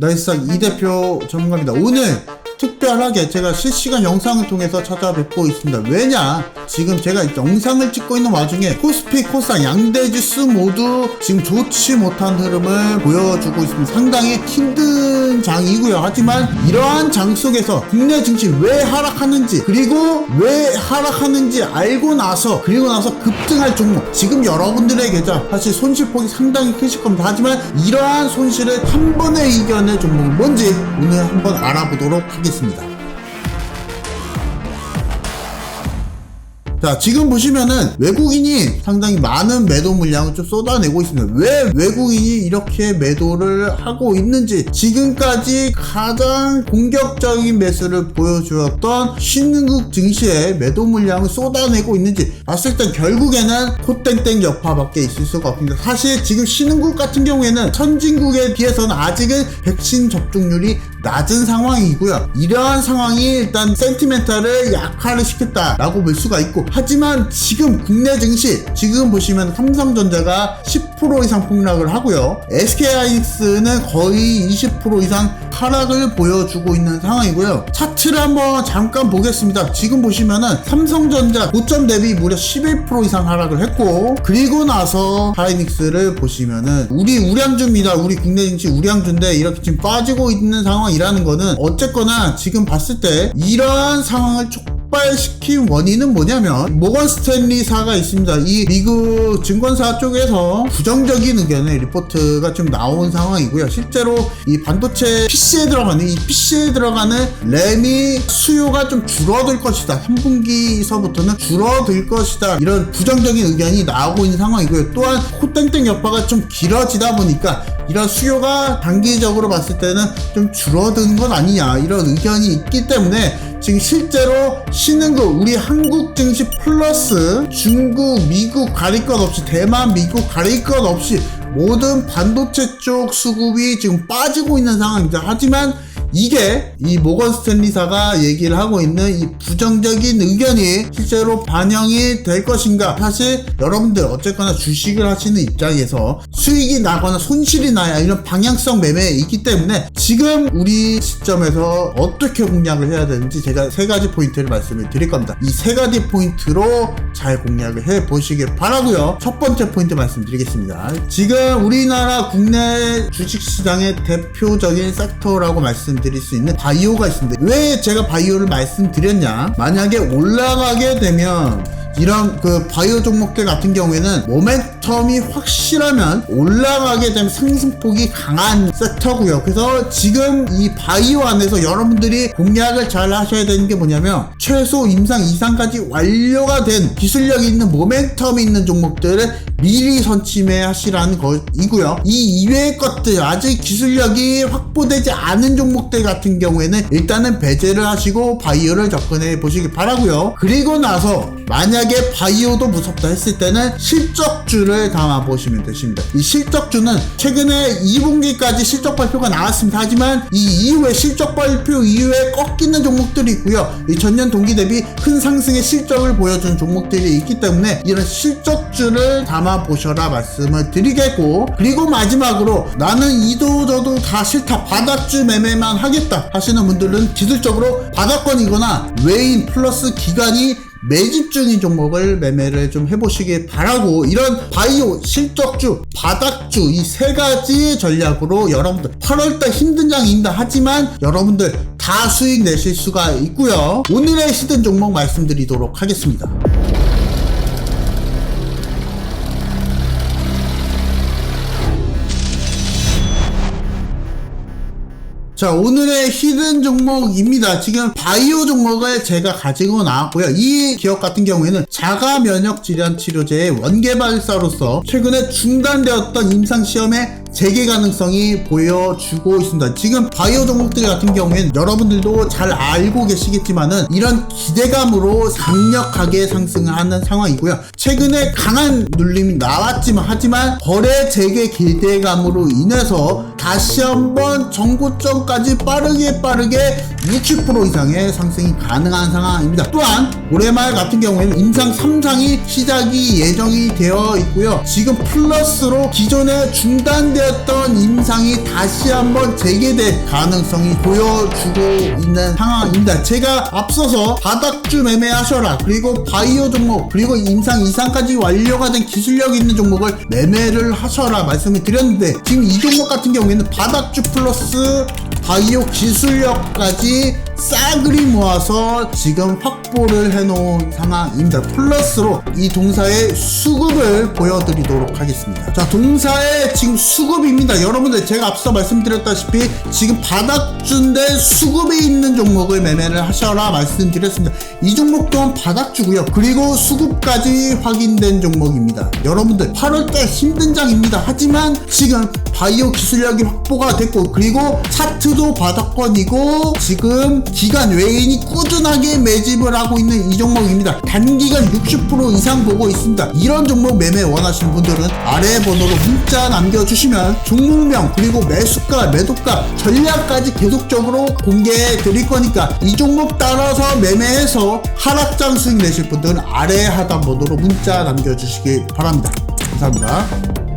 나이스상 이 대표 전문가입니다. 오늘 특 별하게 제가 실시간 영상을 통해서 찾아뵙고 있습니다. 왜냐? 지금 제가 영상을 찍고 있는 와중에 코스피, 코스닥, 양대 지수 모두 지금 좋지 못한 흐름을 보여주고 있습니다. 상당히 힘든 장이고요. 하지만 이러한 장 속에서 국내 증시 왜 하락하는지 그리고 왜 하락하는지 알고 나서 그리고 나서 급등할 종목 지금 여러분들의 계좌 사실 손실폭이 상당히 크실 겁니다. 하지만 이러한 손실을 한 번에 이겨낼 종목은 뭔지 오늘 한번 알아보도록 하겠습니다. 자, 지금 보시면은 외국인이 상당히 많은 매도 물량을 좀 쏟아내고 있습니다. 왜 외국인이 이렇게 매도를 하고 있는지 지금까지 가장 공격적인 매수를 보여주었던 신흥국 증시에 매도 물량을 쏟아내고 있는지 봤을 땐 결국에는 코땡땡 여파밖에 있을 수가 없습니다. 사실 지금 신흥국 같은 경우에는 선진국에 비해서는 아직은 백신 접종률이 낮은 상황이고요. 이러한 상황이 일단 센티멘탈을 약화를 시켰다라고 볼 수가 있고 하지만 지금 국내 증시 지금 보시면 삼성전자가 10% 이상 폭락을 하고요. SK하이닉스는 거의 20% 이상 하락을 보여주고 있는 상황이고요. 차트를 한번 잠깐 보겠습니다. 지금 보시면은 삼성전자 고점 대비 무려 11% 이상 하락을 했고 그리고 나서 하이닉스를 보시면은 우리 우량주입니다. 우리 국내 증시 우량주인데 이렇게 지금 빠지고 있는 상황 이라는 거는 어쨌거나 지금 봤을 때 이러한 상황을 촉발시킨 원인은 뭐냐면 모건 스탠리사가 있습니다. 이 미국 증권사 쪽에서 부정적인 의견의 리포트가 좀 나온 상황이고요. 실제로 이 반도체 PC에 들어가는 이 PC에 들어가는 램이 수요가 좀 줄어들 것이다. 3분기서부터는 줄어들 것이다. 이런 부정적인 의견이 나오고 있는 상황이고요. 또한 코땡땡 여파가 좀 길어지다 보니까 이런 수요가 단기적으로 봤을 때는 좀 줄어드는 건 아니냐 이런 의견이 있기 때문에 지금 실제로 신흥국 우리 한국 증시 플러스 중국 미국 가릴 것 없이 대만 미국 가릴 것 없이 모든 반도체 쪽 수급이 지금 빠지고 있는 상황입니다. 하지만 이게 이 모건 스탠리사가 얘기를 하고 있는 이 부정적인 의견이 실제로 반영이 될 것인가? 사실 여러분들 어쨌거나 주식을 하시는 입장에서 수익이 나거나 손실이 나야 이런 방향성 매매에 있기 때문에 지금 우리 시점에서 어떻게 공략을 해야 되는지 제가 세 가지 포인트를 말씀을 드릴 겁니다. 이 세 가지 포인트로 잘 공략을 해 보시길 바라고요. 첫 번째 포인트 말씀드리겠습니다. 지금 우리나라 국내 주식시장의 대표적인 섹터라고 말씀 말씀드릴 수 있는 바이오가 있습니다. 왜 제가 바이오를 말씀드렸냐? 만약에 올라가게 되면 이런 그 바이오 종목들 같은 경우에는 모멘텀이 확실하면 올라가게 되면 상승폭이 강한 섹터고요. 그래서 지금 이 바이오 안에서 여러분들이 공략을 잘 하셔야 되는 게 뭐냐면 최소 임상 이상까지 완료가 된 기술력 있는 모멘텀이 있는 종목들을 미리 선침해 하시라는 것이고요. 이 이외의 것들 아직 기술력이 확보되지 않은 종목들 같은 경우에는 일단은 배제를 하시고 바이오를 접근해 보시기 바라고요. 그리고 나서 만약 에 바이오도 무섭다 했을 때는 실적주를 담아 보시면 되십니다. 이 실적주는 최근에 2분기까지 실적 발표가 나왔습니다. 하지만 이 이후에 실적 발표 이후에 꺾이는 종목들이 있고요. 이 전년 동기 대비 큰 상승의 실적을 보여준 종목들이 있기 때문에 이런 실적주를 담아 보셔라 말씀을 드리겠고 그리고 마지막으로 나는 이도 저도 다 싫다 바닥주 매매만 하겠다 하시는 분들은 기술적으로 바닥권이거나 외인 플러스 기간이 매집 중인 종목을 매매를 좀 해보시길 바라고 이런 바이오, 실적주, 바닥주 이 세 가지 전략으로 여러분들 8월달 힘든 장입니다. 하지만 여러분들 다 수익 내실 수가 있고요. 오늘의 시든 종목 말씀드리도록 하겠습니다. 자 오늘의 히든 종목입니다 지금 바이오 종목을 제가 가지고 나왔고요 이 기업 같은 경우에는 자가 면역 질환 치료제의 원개발사로서 최근에 중단되었던 임상시험에 재개 가능성이 보여주고 있습니다. 지금 바이오 종목들 같은 경우에는 여러분들도 잘 알고 계시겠지만은 이런 기대감으로 강력하게 상승을 하는 상황이고요. 최근에 강한 눌림이 나왔지만 하지만 거래 재개 기대감으로 인해서 다시 한번 전고점까지 빠르게 빠르게 60% 이상의 상승이 가능한 상황입니다. 또한 올해 말 같은 경우에는 임상 3상이 시작이 예정이 되어 있고요. 지금 플러스로 기존에 중단되어 하락장이었던 임상이 다시 한번 재개될 가능성이 보여주고 있는 상황입니다. 제가 앞서서 바닥주 매매하셔라 그리고 바이오 종목 그리고 임상 이상까지 완료가 된 기술력 있는 종목을 매매를 하셔라 말씀을 드렸는데 지금 이 종목 같은 경우에는 바닥주 플러스 바이오 기술력까지 싸그리 모아서 지금 확보를 해놓은 상황입니다. 플러스로 이 동사의 수급을 보여드리도록 하겠습니다. 자, 동사의 지금 수급입니다. 여러분들 제가 앞서 말씀드렸다시피 지금 바닥주인데 수급이 있는 종목을 매매를 하셔라 말씀드렸습니다. 이 종목 또한 바닥주고요. 그리고 수급까지 확인된 종목입니다. 여러분들 8월달 힘든 장입니다. 하지만 지금 바이오 기술력이 확보가 됐고 그리고 차트도 바닥권이고 지금 기간 외인이 꾸준하게 매집을 하고 있는 이 종목입니다. 단기간 60% 이상 보고 있습니다. 이런 종목 매매 원하시는 분들은 아래 번호로 문자 남겨주시면 종목명 그리고 매수가 매도가 전략까지 계속적으로 공개해 드릴 거니까 이 종목 따라서 매매해서 하락장 수익 내실 분들은 아래 하단 번호로 문자 남겨주시기 바랍니다. 감사합니다.